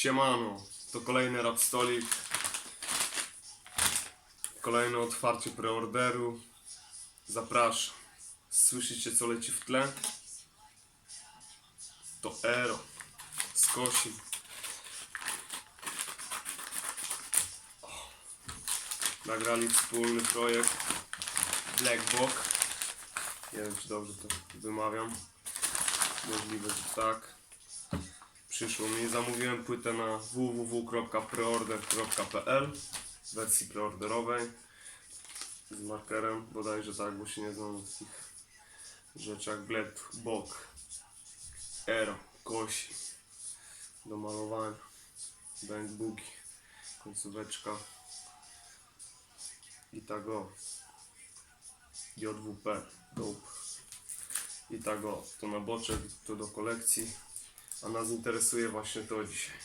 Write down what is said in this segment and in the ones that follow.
Siemano, to kolejny Rapstolik. Kolejne otwarcie preorderu. Zapraszam. Słyszycie co leci w tle? To Ero. Skosi. O. Nagrali wspólny projekt Black Box. Nie wiem czy dobrze to wymawiam. Możliwe, że tak przyszło mi. Zamówiłem płytę na www.preorder.pl w wersji preorderowej z markerem, bodajże tak, bo się nie znam na takich rzeczach. Black Box Aero, kosi do malowania. Bang Boogie końcóweczka. I tak o. JWP dope. I tak o. To na boczek, to do kolekcji a nas interesuje właśnie to dzisiaj.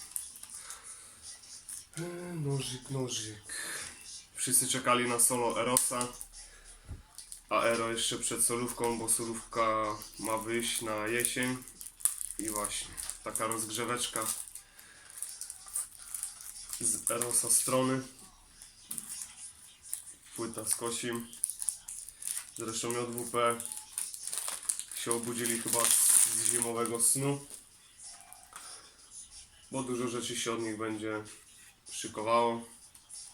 Eee, Nożyk, nożyk. Wszyscy czekali na solo Erosa. A Ero jeszcze przed solówką, bo solówka ma wyjść na jesień. I właśnie taka rozgrzeweczka z Erosa strony. Płyta z Kosim. Zresztą JWP się obudzili chyba z zimowego snu bo dużo rzeczy się od nich będzie szykowało.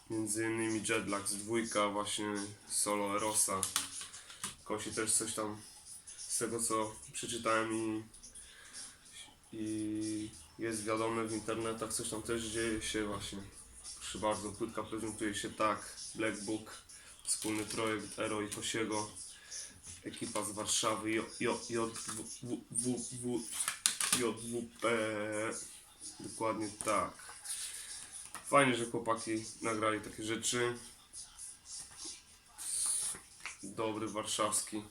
Między innymi Jetlag z dwójka, właśnie solo Erosa. Kosi też coś tam z tego co przeczytałem i, i jest wiadome w internetach, coś tam też dzieje się właśnie. Proszę bardzo, płytka prezentuje się tak. Black Book, wspólny projekt Ero i Kosiego. Ekipa z Warszawy, JWP. Dokładnie tak. Fajnie, że chłopaki nagrali takie rzeczy. Dobry warszawski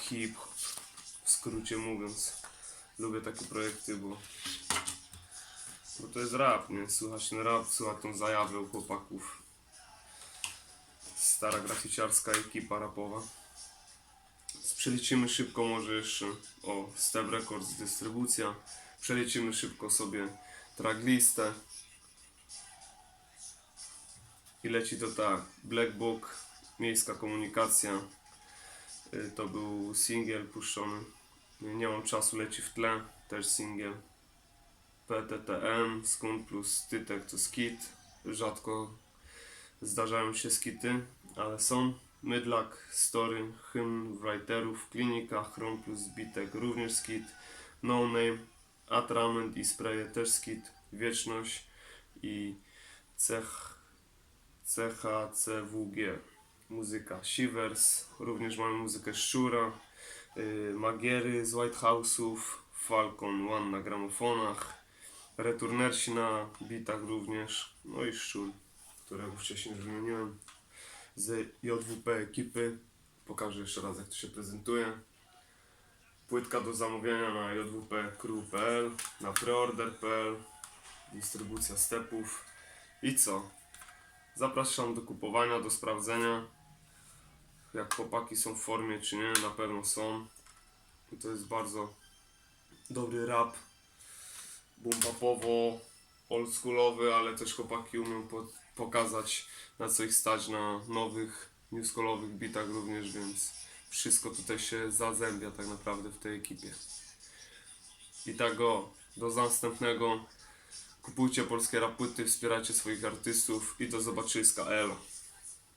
hip-hop, w skrócie mówiąc. Lubię takie projekty, bo, bo to jest rap, nie? Słychać ten rap, słychać tą zajawę u chłopaków. Stara graficiarska ekipa rapowa. Przelicimy szybko może jeszcze o Step Records dystrybucja. Przelecimy szybko sobie tracklistę. I leci to tak. Black Book, miejska komunikacja. Y, To był singiel puszczony. Nie, mam czasu, leci w tle. Też singiel. PTTM, Skun plus Tytek to skit. Rzadko zdarzają się skity, ale są. Mydlak, Story, hymn writerów, Klinika, Chrom plus Bitek również skit. No Name, Atrament i Spraye też skit. Wieczność i CHCWG. Muzyka Shivers, również mamy muzykę Szczura, yy, Magiery z White House'ów, Falcon One na gramofonach, Returnersi na bitach również, no i Szczur, którego wcześniej już wymieniłem z JWP ekipy. Pokażę jeszcze raz jak to się prezentuje. Płytka do zamówienia na jwpcrew.pl, na preorder.pl, dystrybucja stepów i co? Zapraszam do kupowania, do sprawdzenia jak chłopaki są w formie czy nie, na pewno są. I to jest bardzo dobry rap, boom popowo, oldschoolowy, ale też chłopaki umią po, pokazać na co ich stać na nowych, newscallowych bitach również, więc wszystko tutaj się zazębia tak naprawdę w tej ekipie. I tak o, do następnego. Kupujcie polskie rapłyty, wspierajcie swoich artystów i do zobaczyska, elo.